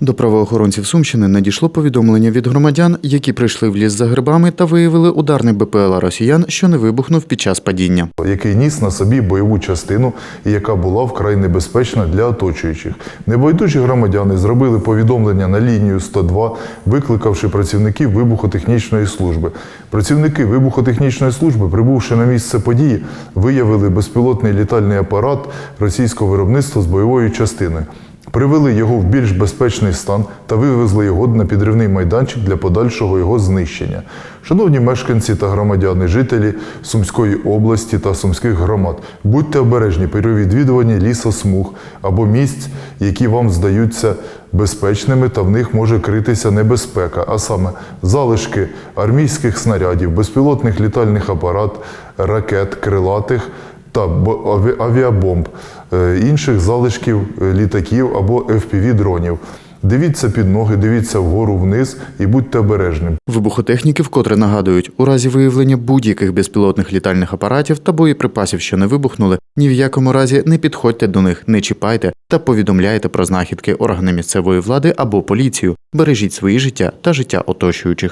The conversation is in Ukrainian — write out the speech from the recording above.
До правоохоронців Сумщини надійшло повідомлення від громадян, які прийшли в ліс за грибами та виявили ударний БПЛА росіян, що не вибухнув під час падіння. який ніс на собі бойову частину яка була вкрай небезпечна для оточуючих. Небайдужі громадяни зробили повідомлення на лінію 102, викликавши працівників вибухотехнічної служби. Працівники вибухотехнічної служби, прибувши на місце події, виявили безпілотний літальний апарат російського виробництва з бойовою частиною. Привели його в більш безпечний стан та вивезли його на підривний майданчик для подальшого його знищення. Шановні мешканці та громадяни, жителі Сумської області та сумських громад, будьте обережні при відвідуванні лісосмуг або місць, які вам здаються безпечними, та в них може критися небезпека, а саме залишки армійських снарядів, безпілотних літальних апарат, ракет, крилатих та бо- аві- авіабомб, е, інших залишків е, літаків або FPV-дронів. Дивіться під ноги, дивіться вгору вниз і будьте обережними. Вибухотехніки вкотре нагадують, у разі виявлення будь-яких безпілотних літальних апаратів та боєприпасів, що не вибухнули, ні в якому разі не підходьте до них, не чіпайте та повідомляйте про знахідки органи місцевої влади або поліцію. Бережіть свої життя та життя оточуючих.